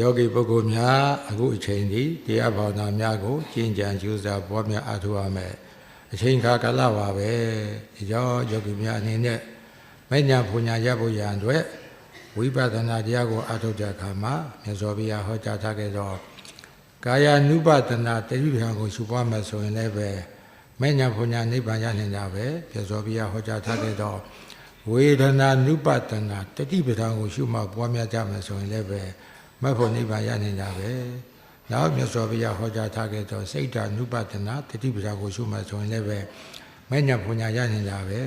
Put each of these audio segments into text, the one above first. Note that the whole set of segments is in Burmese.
ယောဂီပုဂ္ဂိုလ်များအခုအချိန်ဒီတရားဘာဝနာများကိုကျင့်ကြံကြိုးစားပွားများအားထုတ်ရမယ်အချိန်ခါကာလပါပဲဒီကြောင့်ယောဂီများအနေနဲ့မဉ္ဇဏ်ပူညာရဖို့ရန်အတွက်ဝိပဿနာတရားကိုအားထုတ်တဲ့အခါမှာမြတ်စွာဘုရားဟောကြားထားခဲ့သောကာယ ानु ပဒနာတတိပဌာန်ကိုရှုပွားမယ်ဆိုရင်လည်းပဲမဉ္ဇဏ်ပူညာနိဗ္ဗာန်ရနိုင်တာပဲမြတ်စွာဘုရားဟောကြားထားခဲ့သောဝေဒနာနုပဒနာတတိပဌာန်ကိုရှုမှပွားများကြမယ်ဆိုရင်လည်းပဲ မတ်ဖို့နိဗ္ဗာန်ရနိုင်တာပဲနောက်မြတ်စွာဘုရားဟောကြားထားခဲ့သောစိတ်ဓာနုပဒနာတတိပဌာန်ကိုရှုမှဆိုရင်လည်းပဲမဉ္ဇဏ်ပူညာရနိုင်တာပဲ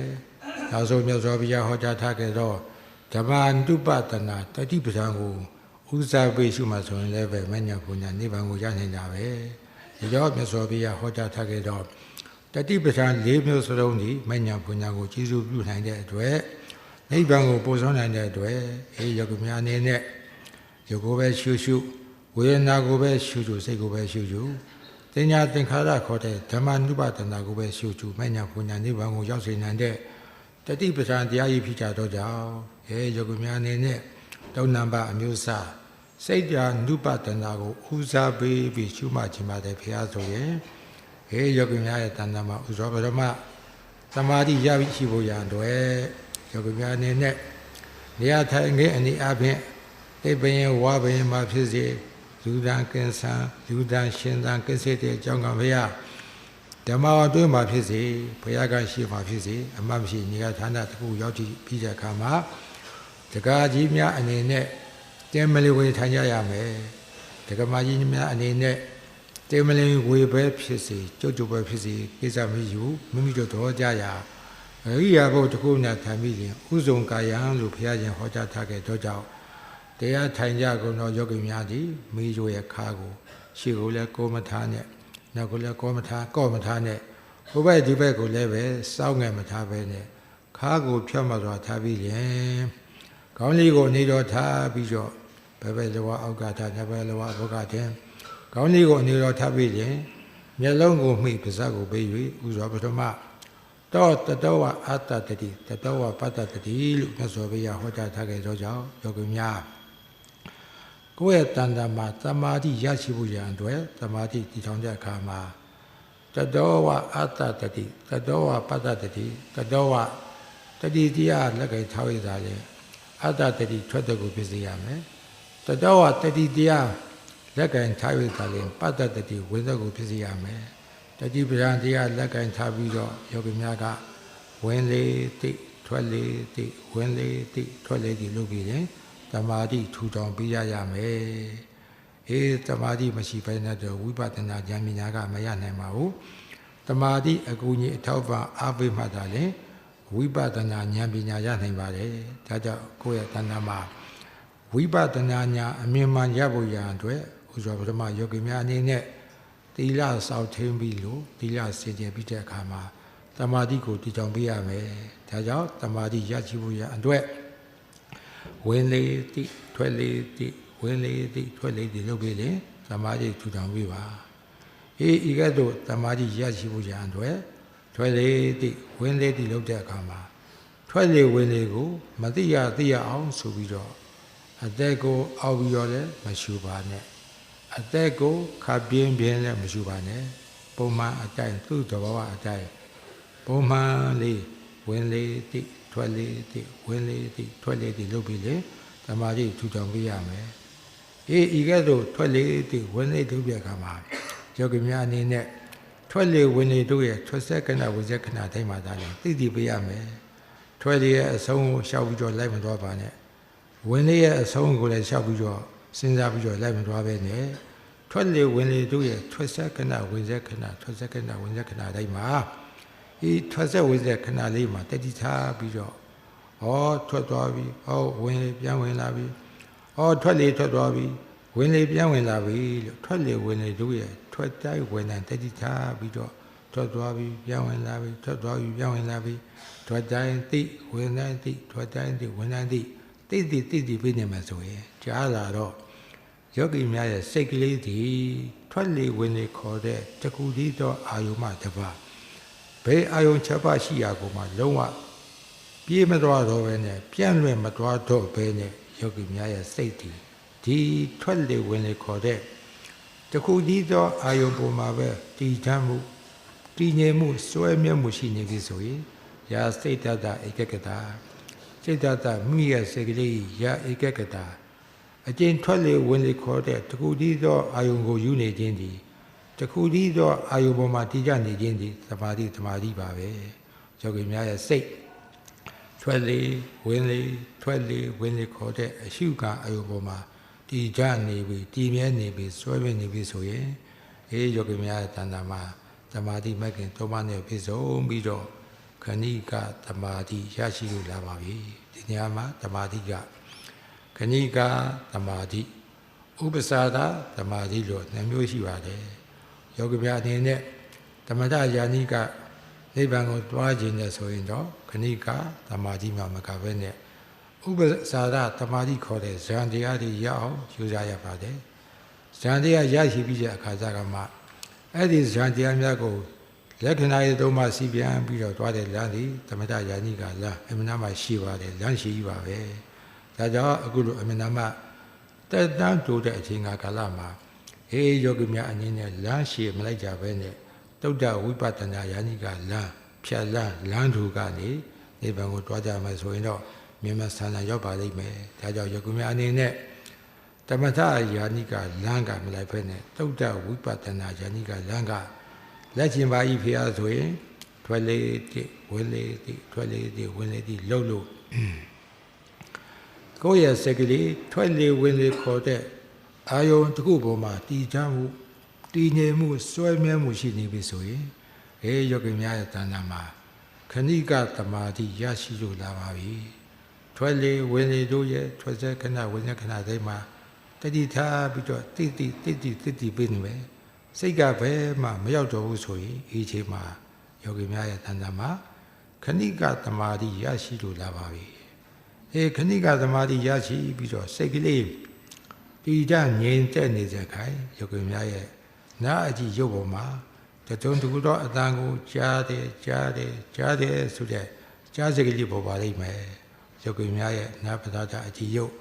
နောက်ဆုံးမြတ်စွာဘုရားဟောကြားထားခဲ့သောဓမ္မနုပဒနာတတိပဌာန်ကိုဥစားပေးရှုမှဆိုရင်လည်းပဲမဉ္ဇဏ်ပူညာနိဗ္ဗာန်ကိုရနိုင်တာပဲဒီတော့မြတ်စွာဘုရားဟောကြားထားခဲ့သောတတိပဌာန်၄မျိုးစလုံးဒီမဉ္ဇဏ်ပူညာကိုကျေစုပြုနိုင်တဲ့အတွက်နိဗ္ဗာန်ကိုပို့ဆောင်နိုင်တဲ့အတွက်အေးယောဂီများအနေနဲ့ ရုပ်ကိုပဲရှုရှုဝေဒနာကိုပဲရှုရှုစိတ်ကိုပဲရှုရှုတင်ညာသင်္ခါရခေါ်တဲ့ဓမ္မနုပဒနာကိုပဲရှုရှုမဉ္ဇဏ်ပူညာနိဗ္ဗာန်ကိုရောက်စေနိုင်တဲ့တတိပဌာန်တရားကြီးဖြစ်ကြတော့ကြောင့်အေးယောဂီများအနေနဲ့တုံနံပါတ်အမျိုးအစားစိတ်ဓာနုပဒနာကိုဦးစားပေးပြီးရှုမှတ်ခြင်းပါတယ်ဖရာဆိုရင်ဟေးယောဂီများရဲ့တဏ္ဍာမှာဥဇောပရမသမာဓိရပြီရှိဖို့ရန်အတွက်ယောဂီများအနေနဲ့နေရာထိုင်ခင်းအနေအချင်း တိပရင်ဝါပရင်မှာဖြစ်စေလူဒံကင်းဆံလူဒံရှင်ဒံကင်းစေတဲ့အကြောင်းကဘုရားဓမ္မဝတွင်းမှာဖြစ်စေဘုရားကရှိမှာဖြစ်စေအမှတ်မရှိနေရာဌာနတစ်ခုရောက်ကြည့်ပြီးတဲ့အခါမှာတက္ကကြီးများအနေနဲ့တဲမလီဝေထိုင်ကြရမယ်တက္ကမကြီးများအနေနဲ့တဲမလီဝေပဲဖြစ်စေကြုတ်ကြုတ်ပဲဖြစ်စေကိစ္စမရှိဘူးမိမိတို့တော်ကြရအရိယာဘုတ်တစ်ခုနဲ့ထိုင်ပြီးရင်ဥဇုံကာယံလို့ဘုရားရှင်ဟောကြားထားခဲ့တော့ကြောင့် တရားထိုင်ကြကုန်သောယောဂီများသည်မိချိုရဲ့ခါကိုရှေ့ကိုလည်းကိုမထားနဲ့နောက်ကိုလည်းကောမထားကောမထားနဲ့ဟိုဘက်ဒီဘက်ကိုလည်းပဲစောင်းငယ်မထားပဲနဲ့ခါကိုဖြတ်မှစွာထားပြီးရင်ခေါင်းလေးကိုနေတော့ထားပြီးတော့ဘယ်ဘက်လောအောက်ကထားဘယ်ဘက်လောအောက်ကတင်ခေါင်းလေးကိုနေတော့ထားပြီးရင်မျက်လုံးကိုမှီပါးစပ်ကိုပေး၍ဥစွာပထမတော့တတောဝအတ္တတတိတတောဝပတ္တတတိလို့မြတ်စွာဘုရားဟောကြားထားခဲ့သောကြောင့်ယောဂီများ ကိုယ့်ရဲ့တန်တမှာသမာဓိရရှိဖို့ရန်အတွက်သမာဓိတည်ထောင်တဲ့အခါမှာတတောဝအတ္တတတိတတောဝပတ္တတတိတတောဝတတိတရားလက်ကင်ထားရတာလေအတ္တတတိထွက်တဲ့ကိုပြစေရမယ်တတောဝတတိတရားလက်ကင်ထားရတာလေပတ္တတတိဝိသက်ကိုပြစေရမယ်တတိပဒံတရားလက်ကင်ထားပြီးတော့ယောဂီများကဝင်လေတိထွက်လေတိဝင်လေတိထွက်လေတိလုပ်ပြီးရင် တမာတိထူထောင်ပြီးရရမယ်အေးတမာတိမရှိဘဲနဲ့တော့ဝိပဿနာဉာဏ်ပညာကမရနိုင်ပါဘူးတမာတိအကူကြီးအထောက်ပံ့အားပေးမှသာလေဝိပဿနာဉာဏ်ပညာရနိုင်ပါတယ်ဒါကြောင့်ကိုယ့်ရဲ့တဏ္ဍာမှာဝိပဿနာဉာဏ်အမြင်မှန်ရဖို့ရန်အတွက်ဥစ္စာပထမယောဂီများအနေနဲ့သီလစောင့်ထိန်ပြီးလို့သီလစင်ကြယ်ပြီးတဲ့အခါမှာတမာတိကိုတည်ထောင်ပေးရမယ်ဒါကြောင့်တမာတိရရှိဖို့ရန်အတွက် ဝင်လေတိထွက်လေတိဝင်လေတိထွက်လေတိလုပ်ပြီးလေတမာတိထူထောင်ပေးပါအေးဤကဲ့သို့တမာတိရရှိဖို့ရန်အတွက်ထွက်လေတိဝင်လေတိလုပ်တဲ့အခါမှာထွက်လေဝင်လေကို မသိရသိရအောင်ဆိုပြီးတော့အသက်ကိုအောက်ပြီးတော့လည်းမရှူပါနဲ့အသက်ကိုခပ်ပြင်းပြင်းလည်းမရှူပါနဲ့ပုံမှန်အတိုင်းသူ့သဘောအတိုင်းပုံမှန်လေးဝင်လေတိ ထွက်လေတိဝင်လေတိထွက်လေတိလုပ်ပြီးလေဓမ္မကြီးထူထောင်ပေးရမယ်အေးဤကဲ့သို့ထွက်လေတိဝင်လေတိပြခါမှာယောဂီများအနေနဲ့ထွက်လေဝင်လေတို့ရဲ့ထွက်ဆက်ကနဝဇက်ကနတိုင်းမှာဒါလည်းသိသိပေးရမယ်ထွက်လေရဲ့အဆုံးကိုရှောက်ပြီးတော့လိုက်မသွားပါနဲ့ဝင်လေရဲ့အဆုံးကိုလည်းရှောက်ပြီးတော့စဉ်းစားပြီးတော့လိုက်မသွားပဲနဲ့ထွက်လေဝင်လေတို့ရဲ့ထွက်ဆက်ကနဝင်ဆက်ကနထွက်ဆက်ကနဝင်ဆက်ကနတိုင်းမှာ ဒီထွက်ဆက်ဝင်ဆက်ခဏလေးမှာတတိထားပြီးတော့ဟောထွက်သွားပြီဟောဝင်လေပြန်ဝင်လာပြီဟောထွက်လေထွက်သွားပြီဝင်လေပြန်ဝင်လာပြီလို့ထွက်လေဝင်လေတို့ရဲ့ထွက်တိုင်းဝင်တိုင်းတတိထားပြီးတော့ထွက်သွားပြီပြန်ဝင်လာပြီထွက်သွားပြီပြန်ဝင်လာပြီထွက်တိုင်းသိဝင်တိုင်းသိထွက်တိုင်းသိဝင်တိုင်းသိသိသိသိသိပြီးနေမှာဆိုရင်ကြားလာတော့ယောဂီများရဲ့စိတ်ကလေးဒီထွက်လေဝင်လေခေါ်တဲ့တကူဒီတော့အာယုမတပါ ဘယ်အာယုံချက်ပါရှိရာကိုမှလုံးဝပြေးမသွားတော့ပဲနဲ့ပြန့်လွင့်မသွားတော့ပဲနဲ့ယောဂီများရဲ့စိတ်တည်ဒီထွက်လေဝင်လေခေါ်တဲ့တခုတည်းသောအာယုံပေါ်မှာပဲတည်ချမ်းမှုတည်ငြိမ်မှုစွဲမြဲမှုရှိနေပြီဆိုရင်ယာစိတ်တတဧကကတာစိတ်တတမိရဲ့စေကလေးယာဧကကတာအကျဉ်ထွက်လေဝင်လေခေါ်တဲ့တခုတည်းသောအာယုံကိုယူနေခြင်းသည် တခုတည်းသောအာယုံပေါ်မှာတည်ကြနေခြင်းသည်သမာဓိသမာဓိပါပဲယောဂီများရဲ့စိတ်ထွက်လေဝင်လေထွက်လေဝင်လေခေါ်တဲ့အရှုကအယုပေါ်မှာတည်ကြနေပြီတည်မြဲနေပြီစွဲပြနေပြီဆိုရင်အေးယောဂီများရဲ့တဏ္ဍာမှာသမာဓိမဂ်ခင်သုံးပါးနဲ့ပြည့်စုံပြီးတော့ခဏိကသမာဓိရရှိလို့လာပါပြီဒီနေရာမှာသမာဓိကခဏိကသမာဓိဥပ္ပစာဒသမာဓိလို့နှမျိုးရှိပါတယ် ယောဂီများအနေနဲ့သမထယာနိကနိဗ္ဗာန်ကိုတွားခြင်းနဲ့ဆိုရင်တော့ခဏိကသမာဓိမှာမကဘဲနဲ့ဥပ္ပစာရသမာဓိခေါ်တဲ့ဇန်တရားတွေရအောင်ယူစားရပါတယ်ဇန်တရားရရှိပြီးတဲ့အခါကျကမှအဲ့ဒီဇန်တရားများကိုလက္ခဏာရေးသုံးပါးစီပြန်ပြီးတော့တွားတဲ့လမ်းဒီသမထယာနိကလမ်းအမှန်တမ်းရှိပါတယ်လမ်းရှိပါပဲဒါကြောင့်အခုလိုအမှန်တမ်းတက်တန်းတိုးတဲ့အချိန်ကာလမှာ ဟေးယောဂီများအနေနဲ့လမ်းရှိမလိုက်ကြဘဲနဲ့တုဒ္ဒဝိပဿနာယာနိကလမ်းဖြတ်လမ်းလမ်းထူကနေနိဗ္ဗာန်ကိုတွားကြမယ်ဆိုရင်တော့မြတ်မဆန္ဒရောက်ပါလိမ့်မယ်ဒါကြောင့်ယခုမြအနေနဲ့တမထယာနိကလမ်းကမလိုက်ဖဲနဲ့တုဒ္ဒဝိပဿနာယာနိကလမ်းကလက်ကျင်ပါဤဖေအားဆိုရင်ထွက်လေတိဝင်လေတိထွက်လေတိဝင်လေတိလှုပ်လို့ကိုယ့်ရဲ့စက်ကလေးထွက်လေဝင်လေခေါ်တဲ့ အာယုံတစ်ခုပေါ်မှာတည်ချမ်းမှုတည်ငြိမ်မှုစွဲမြဲမှုရှိနေပြီဆိုရင်အေးယောဂီများရဲ့တဏ္ဍာမှာခဏိကသမာဓိရရှိလို့လာပါပြီထွက်လေဝင်လေတို့ရဲ့ထွက်စေခဏဝင်စေခဏတိုင်းမှာတတိထားပြီးတော့တိတိတိတိတိတိပြနေမယ်စိတ်ကဘယ်မှမရောက်တော့ဘူးဆိုရင်အေးချိန်မှာယောဂီများရဲ့တဏ္ဍာမှာခဏိကသမာဓိရရှိလို့လာပါပြီအေးခဏိကသမာဓိရရှိပြီးတော့စိတ်ကလေး တိကျငြိမ်သက်နေတဲ့ခိုင်ယောဂီများရဲ့နာအကြည့်ရုပ်ပေါ်မှာတတုံတကူတော့အတန်ကိုကြားတယ်ကြားတယ်ကြားတယ်ဆိုတဲ့ကြားစကလေးပေါ်ပါလိမ့်မယ်ရုပ်ကများရဲ့နာပဒါတာအကြည့်ရုပ်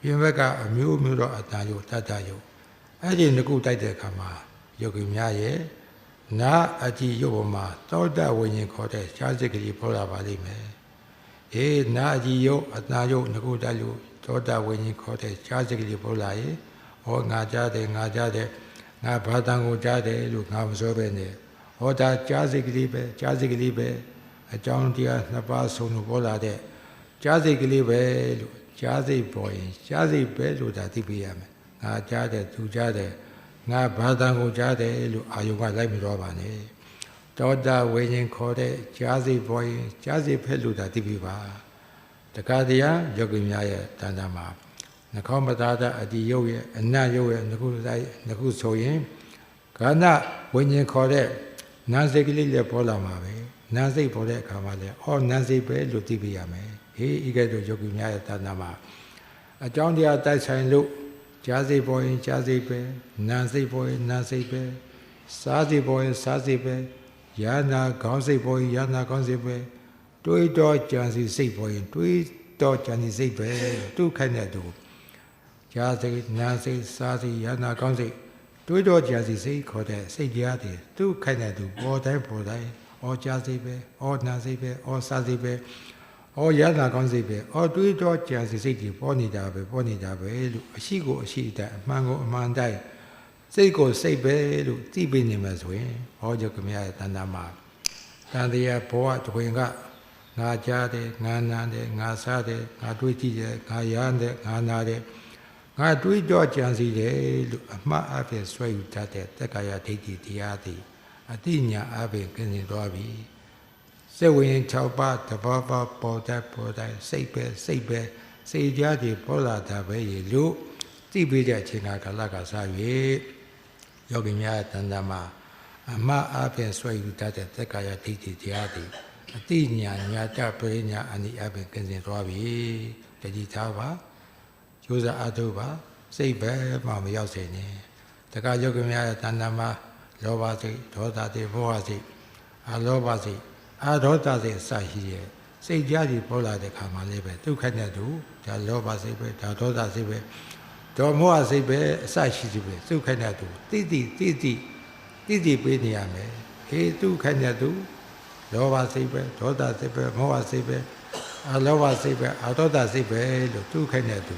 ပြင်ဘက်ကအမျိုးမျိုးတော့အတန်ရုပ်တတ်တရုပ်အဲ့ဒီငကုတိုက်တဲ့အခါမှာရုပ်ကများရဲ့နာအကြည့်ရုပ်ပေါ်မှာသောတဝိညာဉ်ခေါ်တဲ့ကြားစကလေးပေါ်လာပါလိမ့်မယ်အေးနာအကြည့်ရုပ်အတန်ရုပ်ငကုတိုက်လို့ သောတဝိညာဉ်ခေါ်တဲ့ကြားစကလေးပေါ်လာရင်ဟောငါကြားတယ်ငါကြားတယ်ငါဘာတန်ကိုကြားတယ်လို့ငါမပြောပဲနဲ့ဟောဒါကြားစိတ်ကလေးပဲကြားစိတ်ကလေးပဲအကြောင်းတရားနှစ်ပါးဆုံးလို့ပေါ်လာတဲ့ကြားစိတ်ကလေးပဲလို့ကြားစိတ်ပေါ်ရင်ကြားစိတ်ပဲလို့ဒါသိပေးရမယ်ငါကြားတယ်သူကြားတယ်ငါဘာတန်ကိုကြားတယ်လို့အာယုံကလိုက်မတော်ပါနဲ့တောတာဝိညာဉ်ခေါ်တဲ့ကြားစိတ်ပေါ်ရင်ကြားစိတ်ဖက်လို့ဒါသိပေးပါ တခါတည်းယောဂီများရဲ့တန်တမှာနှကောင်းပသာဒအတိယုတ်ရဲ့အနတ်ယုတ်ရဲ့ငခုတိုင်းငခုဆိုရင်ကာဏဝိညာဉ်ခေါ်တဲ့နာစိတ်ကလေးလည်းပေါ်လာမှာပဲနာစိတ်ပေါ်တဲ့အခါမှာလည်းအော်နာစိတ်ပဲလို့သိပြရမယ်ဟေးဤကဲ့သို့ယောဂီများရဲ့တဏ္ဍာမှာအကြောင်းတရားတိုက်ဆိုင်လို့ကြားစိတ်ပေါ်ရင်ကြားစိတ်ပဲနာစိတ်ပေါ်ရင်နာစိတ်ပဲစားစိတ်ပေါ်ရင်စားစိတ်ပဲယာနာခေါင်းစိတ်ပေါ်ရင်ယာနာခေါင်းစိတ်ပဲ တွေးတော့ကြံစီစိတ်ပေါ်ရင်တွေးတော့ကြံစီစိတ်ပဲသူခိုင်းတဲ့သူကြားစိတ်နာစိတ်စားစိတ်ယနာကောင်းစိတ်တွေးတော့ကြာစီစိတ်ခေါ်တဲ့စိတ်တရားတွေသူခိုက်တဲ့သူပေါ်တိုင်းပေါ်တိုင်းဩကြားစိတ်ပဲဩနာစိတ်ပဲဩစားစိတ်ပဲဩယနာကောင်းစိတ်ပဲဩတွေးတော့ကြာစီစိတ်တွေပေါ်နေတာပဲပေါ်နေတာပဲလို့အရှိကိုအရှိတဲ့အမှန်ကိုအမှန်တိုင်းစိတ်ကိုစိတ်ပဲလို့သိပြနေမှာဆိုရင်ဟောကြောင့်ခမရရဲ့တဏ္ဍာမှာတန်တရားဘဝတွင်က ငါကြားတယ်ငါနာတယ်ငါစားတယ်ငါတွေးကြည့်တယ်ငါရမ်းတယ်ငါနာတယ်ငါတွေးကြောကြံစီတယ်လို့အမှားအဖြစ်ဆွဲယူတတ်တဲ့တက္ကရာဒိဋ္ဌိတရားသည်အတိညာအဖြစ်ကျင်းနေသွားပြီစိတ်ဝင်6ပါးတဘာဘာပေါ်တတ်ပေါ်တိုင်းစိတ်ပဲစိတ်ပဲစိတ်ကြားတွေပေါ်လာတာပဲရေလို့သိပေးတဲ့အချိန်ကကာလကစား၍ယောဂီများတန်တမှာအမှားအဖြစ်ဆွဲယူတတ်တဲ့တက္ကရာဒိဋ္ဌိတရားသည် အတိညာညာတပရိညာအနိအဖြစ်ကျင်းနေသွားပြီတတိထားပါကြိုးစားအားထုတ်ပါစိတ်ပဲမှမရောက်စေနဲ့တခါယောဂီများရဲ့တဏ္ဍာမှာလောဘစိတ်ဒေါသစိတ်ဘောဟစိတ်အလောဘစိတ်အာဒေါသစိတ်အစရှိရဲ့စိတ်ကြားကြီးပေါ်လာတဲ့ခါမှလည်းပဲဒုက္ခနဲ့တူဒါလောဘစိတ်ပဲဒါဒေါသစိတ်ပဲဩဒေါ်မောဟစိတ်ပဲအစရှိစီပဲသူခိုင်းတဲ့သူတိတိတိတိတိတိပေးနေရမယ်ဟေးသူခိုင်းတဲ့သူ လောဘစိတ်ပဲဒေါသစိတ်ပဲမောဟစိတ်ပဲအလောဘစိတ်ပဲအဒေါသစိတ်ပဲလို့သူခိုင်းတဲ့သူ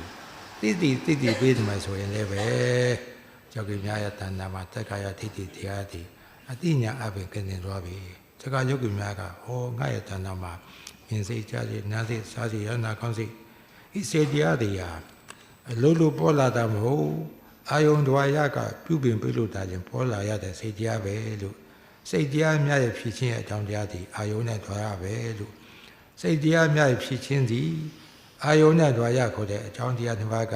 တိတိတိတိပေးနေမှာဆိုရင်လည်းပဲကြောက်ကြများရတဏ္ဍာမှာတက္ကရာတိတိတရားတိအတိညာအပင်ကနေသွားပြီတက္ကယောဂီများကဟောငါရဲ့တဏ္ဍာမှာမြင်စိတ်ကြားစိတ်နားစိတ်စားစိတ်ရနာကောင်းစိတ်ဤစေတရားတွေဟာအလုံးလို့ပေါ်လာတာမဟုတ်အာယုံဒွာရကပြုပြင်ပြလို့တာချင်းပေါ်လာရတဲ့စိတ်တရားပဲလို့ စိတ်တရားများရဲ့ဖြစ်ခြင်းရဲ့အကြောင်းတရားဒီအာယုံနဲ့ဒွာရပဲလို့စိတ်တရားများရဲ့ဖြစ်ခြင်းဒီအာယုံနဲ့ဒွာရခေါ်တဲ့အကြောင်းတရားတစ်ပါးက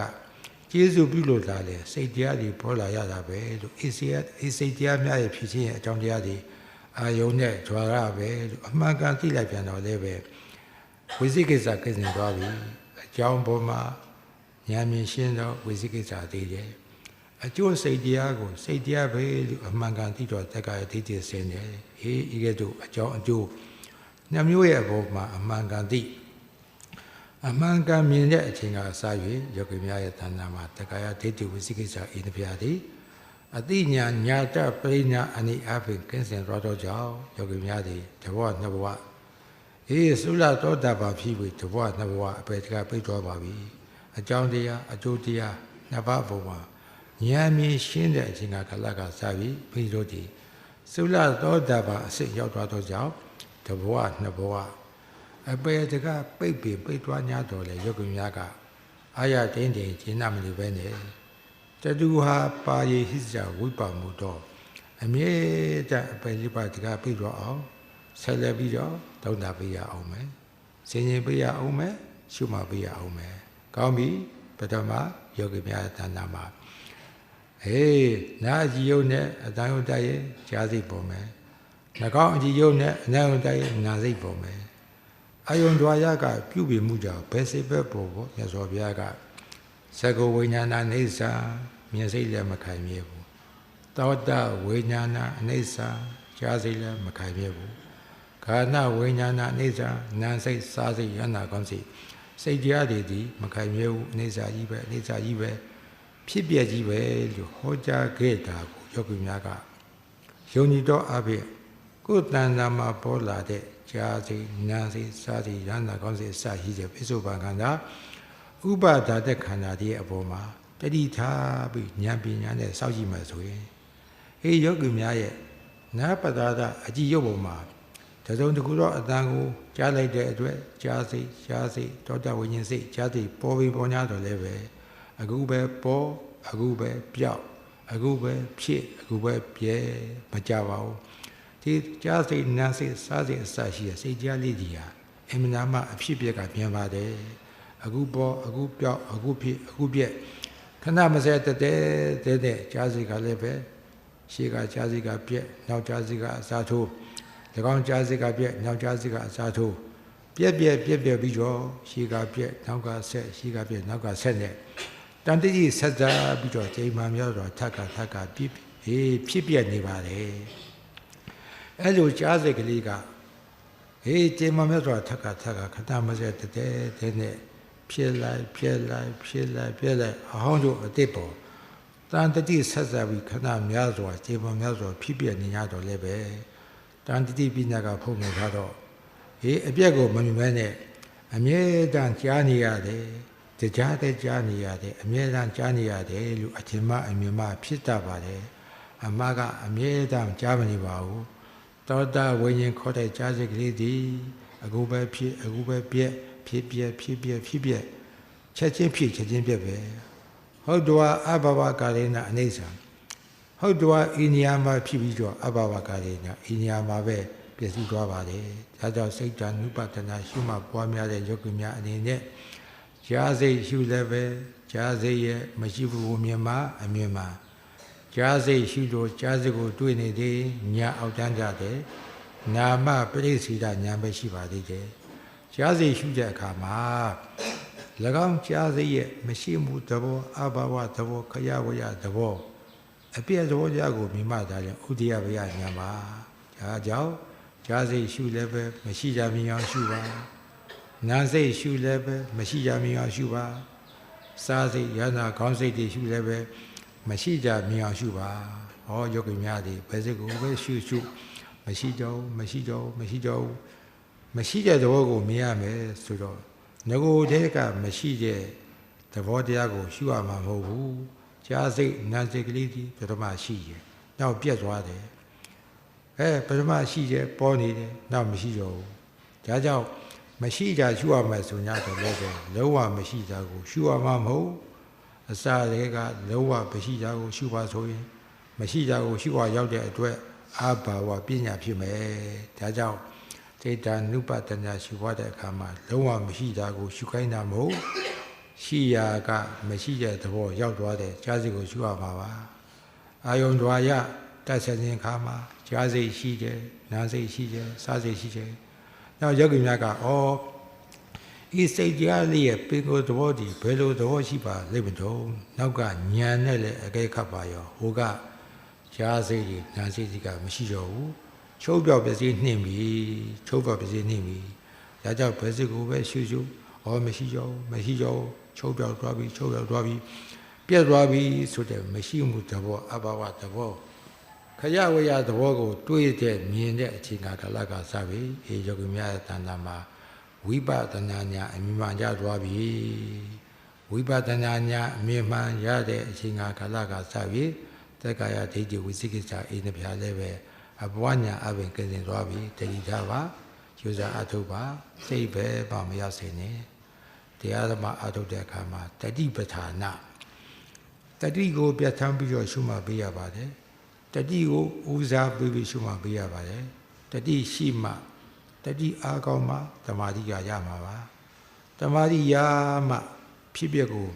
ကျေစုပြုလို့တာလေစိတ်တရားတွေပေါ်လာရတာပဲလို့အေစီအေစိတ်တရားများရဲ့ဖြစ်ခြင်းရဲ့အကြောင်းတရားဒီအာယုံနဲ့ဒွာရပဲလို့အမှန်ကန်သိလိုက်ပြန်တော့လည်းပဲဝိသိကိစ္စကိစ္စသွားပြီအကြောင်းပေါ်မှာဉာဏ်မြင်ရှင်းတော့ဝိသိကိစ္စသေးတယ် အကျိုးစိတ်တရားကိုစိတ်တရားပဲလို့အမှန်ကန်သိတော့တက္ကရာဒိဋ္ဌိစင်တယ်ဟေးဤကဲ့သို့အကြောင်းအကျိုးနှမျိုးရဲ့အပေါ်မှာအမှန်ကန်သိအမှန်ကန်မြင်တဲ့အချိန်ကအစ၍ယောဂီများရဲ့တဏ္ဍာမှာတက္ကရာဒိဋ္ဌိဝိသိကိစ္စဤတစ်ပြားသည်အတိညာညာတပရိညာအနိအဖိကင်းစင်တော်တော့ကြောင့်ယောဂီများသည်တဘောနှစ်ဘဝအေးသုလသောတာပန်ဖြစ်ပြီးတဘောနှစ်ဘဝအပေတကပြိတ်သွားပါပြီအကြောင်းတရားအကျိုးတရားနှစ်ပါးဘုံမှာ ဉာဏ်မြင်ရှင်းတဲ့အချိန်ကကလကစပြီးဘိတို့ဒီသုလသောတာပန်အစစ်ရောက်သွားတော့ကြောင့်တဘဝနှစ်ဘဝအပေတကပိတ်ပြီးပိတ်သွား냐တော်လေယောဂီများကအာရတင်းတင်းကျင့်နာမလို့ပဲနဲ့တတူဟာပါရီဟိစဝိပါမှုတော့အမြဲတမ်းအပေလေးပါတကပိတ်တော့အောင်ဆက်လက်ပြီးတော့တောင်းတာပေးရအောင်မယ်စင်ရင်ပေးရအောင်မယ်ရှုမှပေးရအောင်မယ်ကောင်းပြီပထမယောဂီများတဏ္ဍာမှာ ဟေးနာအကြည်ယုံနဲ့အတန်ယုံတိုက်ရင်ကြားစိတ်ပေါ်မယ်နှကောင်းအကြည်ယုံနဲ့အနံယုံတိုက်ရင်နာစိတ်ပေါ်မယ်အယုံဒွာရကပြုပြင်မှုကြောင့်ဘယ်စိတ်ပဲပေါ်ပေါ်မြတ်စွာဘုရားကသက္ကဝိညာဏအိဋ္ဌာမြင်စိတ်လည်းမခိုင်မြဲဘူးသောတဝိညာဏအိဋ္ဌာကြားစိတ်လည်းမခိုင်မြဲဘူးခန္ဓာဝိညာဏအိဋ္ဌာနာစိတ်စားစိတ်ယန္နာကောင်းစိတ်စိတ်တရားတွေဒီမခိုင်မြဲဘူးအိဋ္ဌာကြီးပဲအိဋ္ဌာကြီးပဲ ဖြစ်ပြကြီးပဲလို့ဟောကြားခဲ့တာကိုယောဂီများကယုံကြည်တော့အဖြစ်ကိုယ်တဏ္ဍာမှာပေါ်လာတဲ့ကြားစိနာစိစာစိရဟနာကောင်းစိအစရှိတဲ့ပိစုပန်ခန္ဓာဥပါဒါတဲ့ခန္ဓာတည်းအပေါ်မှာတတိထားပြီးဉာဏ်ပညာနဲ့စောင့်ကြည့်မှဆိုရင်ဟေးယောဂီများရဲ့နာပဒါဒအကြည့်ရုပ်ပေါ်မှာတစုံတစ်ခုတော့အတန်ကိုကြားလိုက်တဲ့အတွက်ကြားစိကြားစိတောတဝိညာဉ်စိကြားစိပေါ်ပြီးပေါ်냐တော့လည်းပဲ အခုပဲပေါ်အခုပဲပြောက်အခုပဲဖြစ်အခုပဲပြဲမကြပါဘူးဒီကြားစိနာစိစားစိအစရှိတဲ့စိတ်ကြားလေးကြီးဟာအမှန်တမ်းအဖြစ်ပြက်ကပြန်ပါတယ်အခုပေါ်အခုပြောက်အခုဖြစ်အခုပြက်ခဏမစဲတဲ့တဲ့တဲ့ကြားစိကလည်းပဲရှေ့ကကြားစိကပြက်နောက်ကြားစိကအစားထိုး၎င်းကြားစိကပြက်နောက်ကြားစိကအစားထိုးပြက်ပြက်ပြက်ပြက်ပြီးတော့ရှေ့ကပြက်နောက်ကဆက်ရှေ့ကပြက်နောက်ကဆက်နဲ့ တန်တိကြီးဆက်စားပြီးတော့ချိန်မှများတော့ထက်ကထက်ကပြစ်ဟေးဖြစ်ပြနေပါလေအဲ့လိုကြားစိတ်ကလေးကဟေးချိန်မှများတော့ထက်ကထက်ကခဏမစဲတဲ့တဲ့နဲ့ဖြစ်လိုက်ဖြစ်လိုက်ဖြစ်လိုက်ဖြစ်လိုက်အဟောင်းတို့အတိတ်ပေါ်တန်တတိဆက်စားပြီးခဏများစွာချိန်မှများစွာဖြစ်ပြနေရတော့လည်းပဲတန်တတိပညာကဖုံးနေတော့ဟေးအပြက်ကိုမမြင်မဲနဲ့အမြဲတမ်းကြားနေရတယ် တရားတဲ့ကြားနေရတယ်အမြဲတမ်းကြားနေရတယ်လို့အထင်မှအမြင်မှဖြစ်တတ်ပါတယ်အမကအမြဲတမ်းကြားမနေပါဘူးတောတာဝိညာဉ်ခေါ်တဲ့ကြားစိတ်ကလေးဒီအခုပဲဖြစ်အခုပဲပြက်ဖြစ်ပြက်ဖြစ်ပြက်ဖြစ်ပြက်ချက်ချင်းဖြစ်ချက်ချင်းပြက်ပဲဟုတ်တော်အဘဘကာရေနအနေဆံဟုတ်တော်ဤနေရာမှာဖြစ်ပြီးတော့အဘဘကာရေနဤနေရာမှာပဲပြည့်စုံသွားပါတယ်ဒါကြောင့်စိတ်ဓာနုပတနာရှုမှတ်ပွားများတဲ့ယောဂီများအနေနဲ့ ကြားစိတ်ရှုလည်းပဲကြားစိတ်ရဲ့မရှိဘူးမြင်မှအမြင်မှကြားစိတ်ရှုလို့ကြားစိတ်ကိုတွေ့နေသေးညာအောက်တန်းကြတယ်နာမပရိစ္ဆေဒညာပဲရှိပါသေးတယ်ကြားစိတ်ရှုတဲ့အခါမှာ၎င်းကြားစိတ်ရဲ့မရှိမှုသဘောအဘဝသဘောခရဝရသဘောအပြည့်သဘောကြားကိုမြင်မှသာရင်ဥဒိယဘယညာပါဒါကြောင့်ကြားစိတ်ရှုလည်းပဲမရှိကြမြင်အောင်ရှုပါ နာစိတ်ရှုလည်းပဲမရှိကြမြင်အောင်ရှုပါစားစိတ်ယန္တာခေါင်းစိတ်တွေရှုလည်းပဲမရှိကြမြင်အောင်ရှုပါဟောယောဂီများတွေဘယ်စိတ်ကိုပဲရှုရှုမရှိကြဘူးမရှိကြဘူးမရှိကြဘူးမရှိတဲ့သဘောကိုမြင်ရမယ်ဆိုတော့ငကိုယ်တည်းကမရှိတဲ့သဘောတရားကိုရှုရမှာမဟုတ်ဘူးကြားစိတ်နာစိတ်ကလေးဒီပထမရှိရဲ့နောက်ပြက်သွားတယ်အဲပထမရှိတဲ့ပေါ်နေတယ်နောက်မရှိတော့ဘူးဒါကြောင့် မရှိတာရှုရမယ်ဆို냐တော့လည်းပဲလုံးဝမရှိတာကိုရှုရမှာမဟုတ်အစာတွေကလုံးဝမရှိတာကိုရှုပါဆိုရင်မရှိတာကိုရှုရရောက်တဲ့အတွက်အာဘာဝပညာဖြစ်မယ်ဒါကြောင့်စေတ ानु ပတညာရှုရတဲ့အခါမှာလုံးဝမရှိတာကိုရှုခိုင်းတာမဟုတ်ရှိရာကမရှိတဲ့သဘောရောက်သွားတဲ့ဈာစိကိုရှုရမှာပါအာယုံဓွာရတက်ဆက်ခြင်းခါမှာဈာစိရှိတယ်နာစိရှိတယ်စားစိရှိတယ် နောက်ယောဂီများကဩဤစိတ်တရားလေးရဲ့ပင်ကိုယ်သဘောဒီဘယ်လိုသဘောရှိပါလိမ့်မတော့နောက်ကညံနဲ့လည်းအကဲခတ်ပါရောဟိုကဈာစိကြီးနာစိကြီးကမရှိတော့ဘူးချုပ်ပြောက်ပစ္စည်းနှင့်ပြီချုပ်ပြောက်ပစ္စည်းနှင့်ပြီဒါကြောင့်ဘယ်စိကိုပဲရှုရှုဩမရှိတော့ဘူးမရှိတော့ဘူးချုပ်ပြောက်သွားပြီချုပ်ပြောက်သွားပြီပြက်သွားပြီဆိုတဲ့မရှိမှုသဘောအဘဝသဘော ခရဝရသဘောကို တွေးတဲ့မြင်တဲ့အချိန်ကာလကစပြီအေယောဂီများရဲ့တဏ္ဍာမှာဝိပဿနာညာအမြင်မှန်ကြသွားပြီဝိပဿနာညာအမြင်မှန်ရတဲ့အချိန်ကာလကစပြီတက္ကာယဒိဋ္ဌိဝိသိကိစ္စအိန္ဒြာလည်းပဲအဘဝညာအပင်ကင်းစင်သွားပြီတတိထားပါကျူစာအထုပ်ပါစိတ်ပဲပါမရစေနဲ့တရားဓမ္မအထုတ်တဲ့အခါမှာတတိပဋ္ဌာနာတတိကိုပြဋ္ဌာန်းပြီးတော့ရှုမှတ်ပေးရပါတယ် တတိကိုဦးစားပေးပြီးရှုမှတ်ပေးရပါတယ်တတိရှိမှတတိအားကောင်းမှတမာတိကရမှာပါတမာတိရမှဖြစ်ပျက်ကို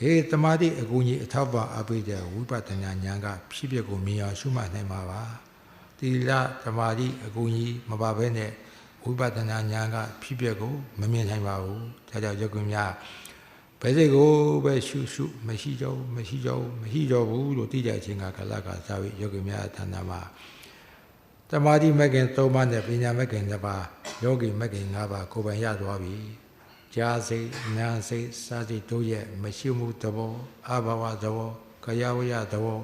အေးတမာတိအကူကြီးအထောက်ပံ့အပိတဲ့ဝိပဿနာဉာဏ်ကဖြစ်ပျက်ကိုမြင်အောင်ရှုမှတ်နိုင်မှာပါတိလတမာတိအကူကြီးမပါဘဲနဲ့ဝိပဿနာဉာဏ်ကဖြစ်ပျက်ကိုမမြင်နိုင်ပါဘူးဒါကြောင့်ယောဂီများ ဘယ်စိတ်ကိုပဲရှုရှုမရှိကြဘူးမရှိကြဘူးမရှိကြဘူးလို့သိတဲ့အချိန်ကကာလကသာပြီးယောဂီများဌာနမှာတမာတိမဂ္ဂင်၃ပါးနဲ့ပညာမဂ္ဂင်၅ပါးယောဂီမဂ္ဂင်၅ပါးကိုယ်ပိုင်ရသွားပြီကြာစိတ်နာစိတ်စာစိတ်တို့ရဲ့မရှိမှုသဘောအဘဝသဘောခရဝရသဘော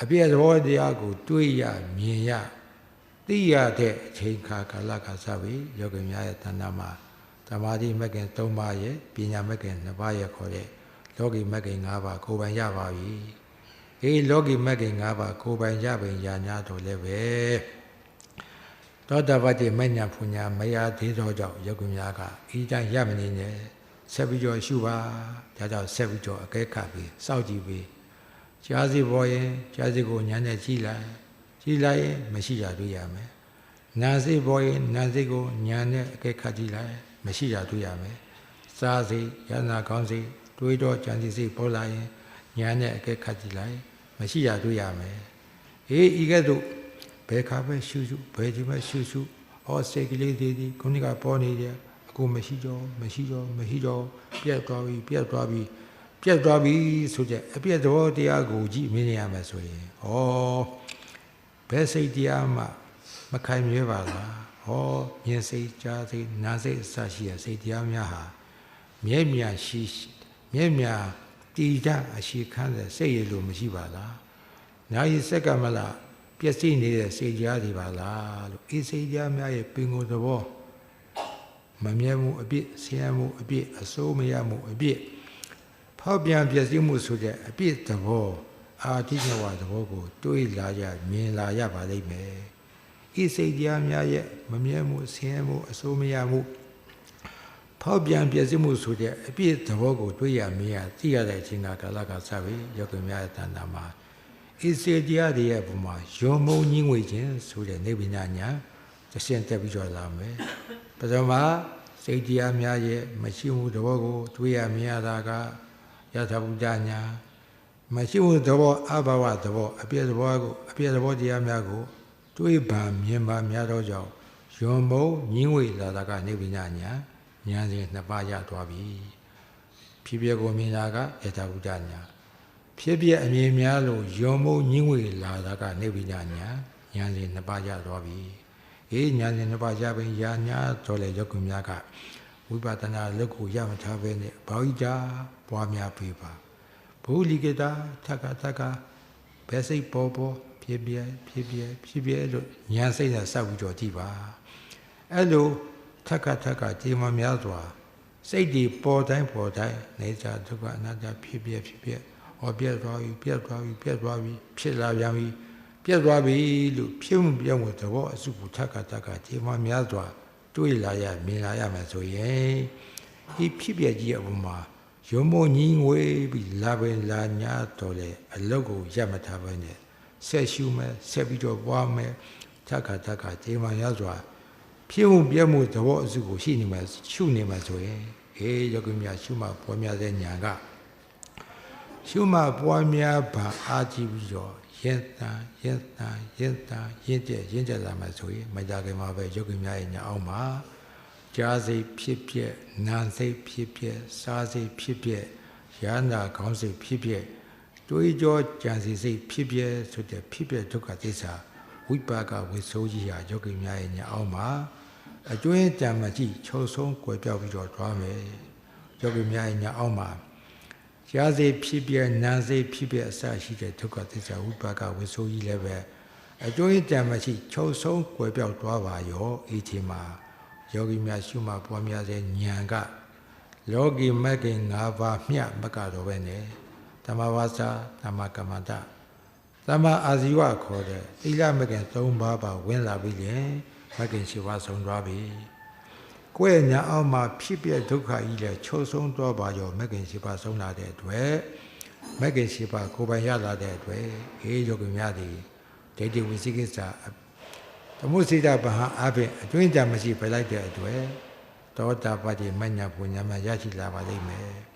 အပြည့်သဘောတရားကိုတွေးရမြင်ရသိရတဲ့အချိန်ခါကာလကစပြီးယောဂီများရဲ့တဏ္ဍာမှာ သမာဓိမဂ္ဂင်၃ပါးရဲ့ပညာမဂ္ဂင်၂ပါးရဲ့ခေါ်တဲ့လောကီမဂ္ဂင်၅ပါးကိုယ်ပိုင်ရပါပြီ။အေးလောကီမဂ္ဂင်၅ပါးကိုယ်ပိုင်ရပင်ညာညာတော်လည်းပဲသောတာပတိမညာဖူညာမရသေးသောကြောင့်ယောဂီများကဤတိုင်းရမနေနဲ့ဆက်ပြီးတော့ရှုပါဒါကြောင့်ဆက်ပြီးတော့အကဲခတ်ပြီးစောင့်ကြည့်ပြီးကြားစီပေါ်ရင်ကြားစီကိုညာနဲ့ကြည့်လိုက်ကြည့်လိုက်ရင်မရှိတာတွေ့ရမယ်နာစိပေါ်ရင်နာစိကိုညာနဲ့အကဲခတ်ကြည့်လိုက် မရှိတာတွေ့ရမယ်စားစိရနာကောင်းစိတွေးတော့ကြံစီစိပေါ်လာရင်ညာနဲ့အကဲခတ်ကြည့်လိုက်မရှိတာတွေ့ရမယ်အေးဤကဲ့သို့ဘယ်ခါပဲရှုရှုဘယ်ဒီမဲ့ရှုရှုဩစိတ်ကလေးသေးသေးခုနကပေါ်နေတယ်အခုမရှိတော့မရှိတော့မရှိတော့ပြတ်သွားပြီပြတ်သွားပြီပြတ်သွားပြီဆိုတဲ့အပြတ်သဘောတရားကိုကြည့်မြင်ရမယ်ဆိုရင်ဩဘယ်စိတ်တရားမှမခိုင်မြဲပါလား ဟောမြင်စိတ်ကြားစိတ်နားစိတ်အစရှိတဲ့စိတ်တရားများဟာမြဲမြံရှိမြဲမြံတည်ကြအရှိခန်းတဲ့စိတ်ရလို့မရှိပါလားနာယီစက်ကမလားပျက်စီးနေတဲ့စိတ်ကြားတွေပါလားလို့အေးစိတ်ကြားများရဲ့ပင်ကိုယ်သဘောမမြဲမှုအပြစ်ဆင်းရဲမှုအပြစ်အစိုးမရမှုအပြစ်ဖောက်ပြန်ပျက်စီးမှုဆိုတဲ့အပြစ်သဘောအာတိညဝသဘောကိုတွေးလာရမြင်လာရပါလိမ့်မယ် ဤစိတ်တရားများရဲ့မမြဲမှုဆင်းရဲမှုအစိုးမရမှုဖောက်ပြန်ပျက်စီးမှုဆိုတဲ့အပြည့်သဘောကိုတွေးရမင်းရသိရတဲ့အချိန်ကကာလကစပြီးယောဂီများရဲ့တဏ္ဍာမှာဤစေတရားတွေရဲ့ပုံမှာယောမုံကြီးငွေခြင်းဆိုတဲ့နေပညာညာသရှင်တက်ပြီးတော့လာမယ်ပထမစိတ်တရားများရဲ့မရှိမှုသဘောကိုတွေးရမင်းရတာကယထာဘုဒ္ဓညာမရှိမှုသဘောအဘဝသဘောအပြည့်သဘောကိုအပြည့်သဘောတရားများကို တွေးပါမြင်ပါများသောကြောင့်ယွန်မုံညင်းဝေလာတာကနေပညာညာညာစဉ်နှစ်ပါးရသွားပြီဖြစ်ပြကိုမြင်တာကယထာဘုဒ္ဓညာဖြစ်ပြအမြင်များလို့ယွန်မုံညင်းဝေလာတာကနေပညာညာညာစဉ်နှစ်ပါးရသွားပြီအေးညာစဉ်နှစ်ပါးရပင်ညာညာတော်လေယောဂုများကဝဝိပဿနာလက်ကိုရမထားပဲနဲ့ဘာဝိတာပွားများပေးပါဘုလိကေတာထက်ကထက်ကဘယ်စိတ်ပေါ်ပေါ် ဖြစ်ပြဖြစ်ပြဖြစ်ပြလို့ညာစိတ်နဲ့စောက်ပြီးတော့ကြည့်ပါအဲ့လိုထက်ကထက်ကကြေမများစွာစိတ်ဒီပေါ်တိုင်းပေါ်တိုင်းနေကြဒုက္ခအနတ္တဖြစ်ပြဖြစ်ပြဟောပြတ်သွားပြီပြတ်သွားပြီပြတ်သွားပြီဖြစ်လာပြန်ပြီပြတ်သွားပြီလို့ဖြစ်မှုပြောင်းမှုသဘောအစုကိုထက်ကထက်ကကြေမများစွာတွေးလာရမြင်လာရမယ်ဆိုရင်ဒီဖြစ်ပြကြီးအပေါ်မှာရုံမညီငွေပြီးလာပင်လာညာတော်လေအလုတ်ကိုရပ်မထားပဲနဲ့ ဆက်ရှုမယ်ဆက်ပြီးတော့ပွားမယ်ထက်ကထက်ကကြေမများစွာဖြစ်မှုပြမှုသဘောအစုကိုရှိနေမှာရှုနေမှာဆိုရင်အေးယောဂီများရှုမှပေါ်များတဲ့ညာကရှုမှပွားများပါအာကြည့်ပြီးတော့ယဉ်တန်ယဉ်တန်ယဉ်တန်ယဉ်တဲ့ယဉ်တဲ့လာမှာဆိုရင်မကြခင်မှာပဲယောဂီများရဲ့ညာအောင်မှာကြားစိတ်ဖြစ်ဖြစ်နာစိတ်ဖြစ်ဖြစ်စားစိတ်ဖြစ်ဖြစ်ရဟန္တာခေါင်းစိတ်ဖြစ်ဖြစ် တွေးကြောကြံစီစိတ်ဖြစ်ဖြစ်ဆိုတဲ့ဖြစ်ဖြစ်ဒုက္ခသစ္စာဝိပါကဝိဆိုးကြီးဟာယောဂီများရဲ့ညာအောင်မှာအကျွင်းကြံမကြည့်ချုပ်ဆုံးကွယ်ပြောက်ပြီးတော့တွားမယ်ယောဂီများရဲ့ညာအောင်မှာရှားစိဖြစ်ပြနာစိဖြစ်ပြအစရှိတဲ့ဒုက္ခသစ္စာဝိပါကဝိဆိုးကြီးလည်းပဲအကျွင်းကြံမကြည့်ချုပ်ဆုံးကွယ်ပြောက်တွားပါရောအေးချင်မှာယောဂီများရှုမှပွားများတဲ့ဉာဏ်ကလောကီမဂ္ဂင်၅ပါးမျှမကတော့ပဲနဲ့ ဓမ္မဝါစာဓမ္မကမ္မန္တသမ္မာအာဇီဝခေါ်တဲ့သီလမဂ္ဂင်၃ပါးပါဝင်လာပြီလေမဂ္ဂင်၈ပါးဆုံးသွားပြီကိုယ့်ညာအောက်မှာဖြစ်ပြဒုက္ခကြီးလဲချုပ်ဆုံးသွားပါရောမဂ္ဂင်၈ပါးဆုံးလာတဲ့အတွက်မဂ္ဂင်၈ပါးကိုယ်ပိုင်ရလာတဲ့အတွက်အေးယောဂီများသည်ဒိဋ္ဌိဝိသိကိစ္စသမုစိတဗဟအပြင်အကျွင်းကြမရှိပြလိုက်တဲ့အတွက်သောတာပတိမညာပူညာမရရှိလာပါလိမ့်မယ်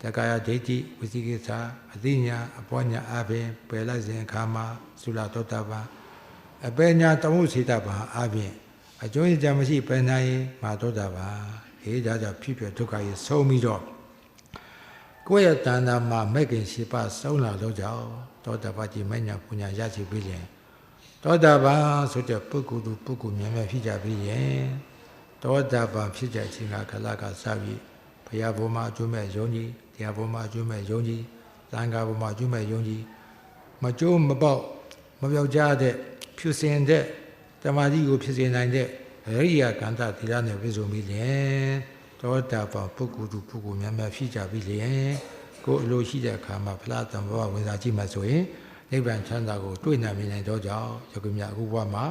တက္ကရာဒိဋ္ဌိဝိသိကိစ္စအသိညာအပေါ်ညာအပြင်ပယ်လိုက်စဉ်အခါမှာသုလသောတာပန်အပေညာတမှုစေတဘာအပြင်အကျိုးကြမရှိပယ်နိုင်မာသောတာပန်အေးဒါကြောင့်ဖြစ်ပြဒုက္ခကြီးဆုံးပြီးတော့ကိုယ့်ရဲ့တဏ္ဍာမှာမဲ့ခင်ရှိပါဆုံးလာလို့ကြောင့်သောတာပတိမညာပူညာရရှိပြီးရင်သောတာပန်ဆိုတဲ့ပုဂ္ဂိုလ်သူပုဂ္ဂိုလ်များများဖြစ်ကြပြီးရင်သောတာပန်ဖြစ်တဲ့အချိန်ကခလကစပြီးဘုရားဘုံမှာအကျိုးမဲ့ယုံကြည် တရားဘုံမှာအကျိုးမဲ့ယုံကြည်သံဃာဘုံမှာအကျိုးမဲ့ယုံကြည်မကျိုးမပေါက်မပြောက်ကြတဲ့ဖြူစင်တဲ့တမာတိကိုဖြစ်စေနိုင်တဲ့ရိယာကန္တသီလနဲ့ပြည့်စုံပြီးလျင်သောတာပန်ပုဂ္ဂိုလ်သူပုဂ္ဂိုလ်များများဖြစ်ကြပြီးလျင်ကိုယ်အလိုရှိတဲ့အခါမှာဖလားတံဘဝဝင်စားကြည့်မှဆိုရင်နိဗ္ဗာန်ချမ်းသာကိုတွေ့နိုင်နိုင်တော့ကြောင့်ယောဂီများအခုဘဝမှာ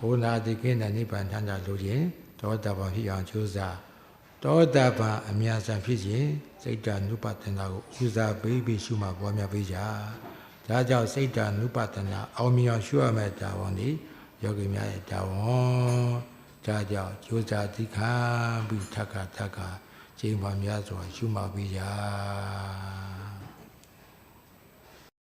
ဘုနာတိကိနဲ့နိဗ္ဗာန်ချမ်းသာလို့ရင်သောတာပန်ဖြစ်အောင်ကြိုးစား သောတာပန်အမြတ်ဆန်ဖြစ်ရင်စိတ်တ ानु ပတနာကိုဥစားပေးပြီးရှုမှပွားများပေးကြ။ဒါကြောင့်စိတ်တ ानु ပတနာအောင်မြင်အောင်ရှုရမယ့်တာဝန်ဒီယောဂီများရဲ့တာဝန်။ဒါကြောင့်ကြိုးစားသိခံပြီးထက်ကထက်ကချိန်မှများစွာရှုမှပေးကြ။